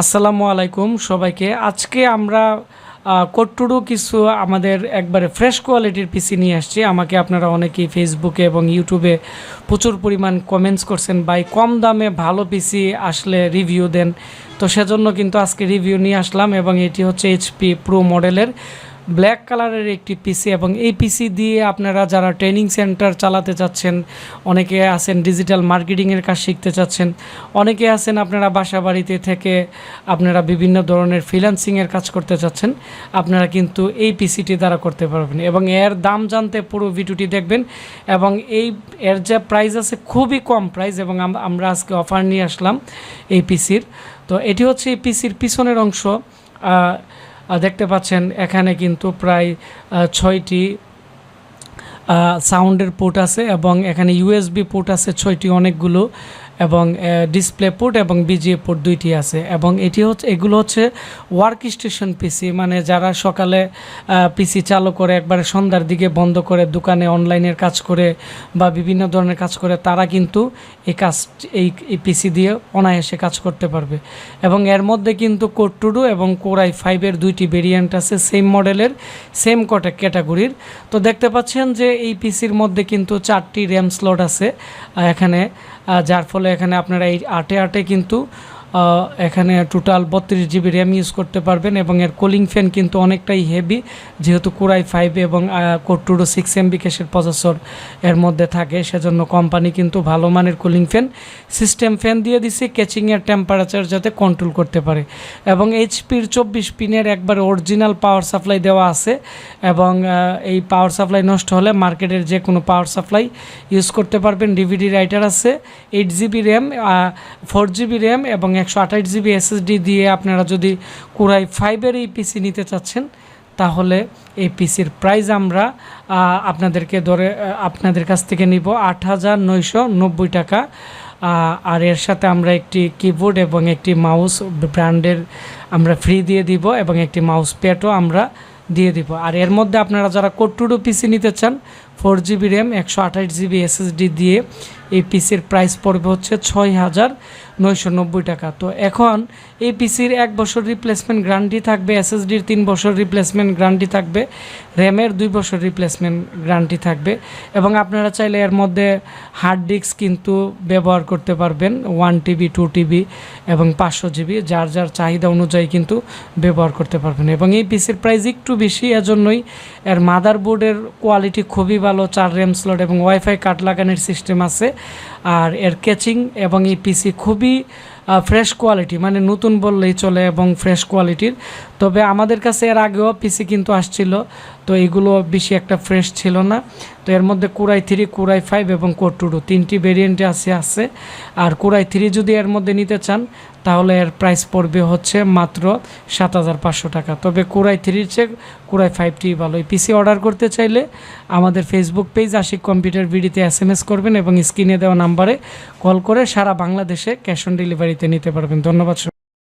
আসসালামু আলাইকুম সবাইকে। আজকে আমরা কট্টুরু কিছু আমাদের একবারে ফ্রেশ কোয়ালিটির পিসি নিয়ে আসছি। আমাকে আপনারা অনেকেই ফেসবুকে এবং ইউটিউবে প্রচুর পরিমাণ কমেন্টস করছেন বাই কম দামে ভালো পিসি আসলে রিভিউ দেন। তো সেজন্য কিন্তু আজকে রিভিউ নিয়ে আসলাম এবং এটি হচ্ছে এইচপি প্রো মডেলের ব্ল্যাক কালারের একটি পিসি এবং এই পিসি দিয়ে আপনারা যারা ট্রেনিং সেন্টার চালাতে চাচ্ছেন, অনেকে আছেন ডিজিটাল মার্কেটিংয়ের কাজ শিখতে চাচ্ছেন, অনেকে আছেন আপনারা বাসা বাড়িতে থেকে আপনারা বিভিন্ন ধরনের ফ্রিল্যান্সিংয়ের কাজ করতে চাচ্ছেন, আপনারা কিন্তু এই পিসিটি দ্বারা করতে পারবেন এবং এর দাম জানতে পুরো ভিডিওটি দেখবেন এবং এই, এর যে প্রাইস আছে খুবই কম প্রাইস এবং আমরা আজকে অফার নিয়ে আসলাম এই পিসির তো এটি হচ্ছে এই পিসির পিছনের অংশ। দেখতে পাচ্ছেন, এখানে কিন্তু প্রায় ছয়টি সাউন্ডের পোর্ট আছে এবং এখানে ইউএসবি পোর্ট আছে, ছয়টি অনেকগুলো। এবং ডিসপ্লে পোর্ট এবং বিজিএ পোর্ট দুইটি আছে। এবং এটি হচ্ছে, এগুলো হচ্ছে ওয়ার্ক স্টেশন পিসি মানে যারা সকালে পিসি চালু করে, একবারে সন্ধ্যার দিকে বন্ধ করে, দোকানে অনলাইনের কাজ করে বা বিভিন্ন ধরনের কাজ করে, তারা কিন্তু এই কাজ, এই পিসি দিয়ে অনায়াসে কাজ করতে পারবে। এবং এর মধ্যে কিন্তু কোড টুডু এবং কোরাই ফাইভের দুইটি ভেরিয়েন্ট আছে সেম মডেলের সেম কটা ক্যাটাগরির তো দেখতে পাচ্ছেন যে এই পিসির মধ্যে কিন্তু চারটি র্যাম স্লট আছে এখানে যার ফলে এখানে আপনারা এই আটে আটে কিন্তু এখানে টোটাল বত্রিশ জিবি র্যাম ইউজ করতে পারবেন এবং এর কুলিং ফ্যান কিন্তু অনেকটাই হেভি যেহেতু কোরাই ফাইভ এবং core two duo six MB কেসের প্রসেসর এর মধ্যে থাকে, সেজন্য কোম্পানি কিন্তু ভালো মানের কুলিং ফ্যান সিস্টেম ফ্যান দিয়ে দিছে ক্যাচিংয়ের টেম্পারেচার যাতে কন্ট্রোল করতে পারে। এবং এইচপির চব্বিশ পিনের একবার অরিজিনাল পাওয়ার সাপ্লাই দেওয়া আছে এবং এই পাওয়ার সাপ্লাই নষ্ট হলে মার্কেটের যে কোনো পাওয়ার সাপ্লাই ইউজ করতে পারবেন। ডিভিডি রাইটার আছে eight GB RAM four GB RAM এবং একশো আঠাশ জিবি এসএসডি দিয়ে আপনারা যদি কুরাই ফাইভের এই পিসি নিতে চাচ্ছেন, তাহলে এই পিসির প্রাইস আমরা আপনাদেরকে ধরে আপনাদের কাছ থেকে নিব আট হাজার নয়শো নব্বই টাকা। আর এর সাথে আমরা একটি কিবোর্ড এবং একটি মাউস ব্র্যান্ডের আমরা ফ্রি দিয়ে দিব এবং একটি মাউস প্যাডও আমরা দিয়ে দিব। আর এর মধ্যে আপনারা যারা কোট্টুডো পিসি নিতে চান ফোর জিবি র্যাম, একশো আঠাশ জিবি এসএসডি দিয়ে এই পিসির প্রাইস পড়বে হচ্ছে ছয় হাজার নয়শো নব্বই টাকা। তো এখন এই পিসির এক বছর রিপ্লেসমেন্ট গ্যারান্টি থাকবে, এসএসডির তিন বছর রিপ্লেসমেন্ট গ্যারান্টি থাকবে, র্যামের দুই বছর রিপ্লেসমেন্ট গ্যারান্টি থাকবে এবং আপনারা চাইলে এর মধ্যে হার্ড ডিস্ক কিন্তু ব্যবহার করতে পারবেন ওয়ান টিবি টু টিবি এবং পাঁচশো জিবি, যার যার চাহিদা অনুযায়ী কিন্তু ব্যবহার করতে পারবেন। এবং এই পিসির প্রাইস একটু বেশি, এজন্যই এর মাদারবোর্ডের কোয়ালিটি খুবই ভালো চার র্যাম স্লট এবং ওয়াইফাই কাট লাগানোর সিস্টেম আছে। আর এর ক্যাচিং এবং এই পিসি খুবই ফ্রেশ কোয়ালিটি মানে নতুন বললেই চলে এবং ফ্রেশ কোয়ালিটির তবে আমাদের কাছে এর আগেও পিসি কিন্তু আসছিল, তো এগুলো বেশি একটা ফ্রেশ ছিল না। তো এর মধ্যে কুরাই থ্রি কুরাই ফাইভ এবং কোটুডু তিনটি ভেরিয়েন্টে আছে আছে। আর কুরাই থ্রি যদি এর মধ্যে নিতে চান, তাহলে এর প্রাইস পড়বে হচ্ছে মাত্র সাত হাজার পাঁচশো টাকা। তবে কুরাই থ্রির চেয়ে কুরাই ফাইভটি ভালো। এই পিসি অর্ডার করতে চাইলে আমাদের ফেসবুক পেজ আশিক কম্পিউটার ভিডিওতে এস এম এস করবেন এবং স্ক্রিনে দেওয়া নাম্বারে কল করে সারা বাংলাদেশে ক্যাশ অন ডেলিভারিতে নিতে পারবেন। ধন্যবাদ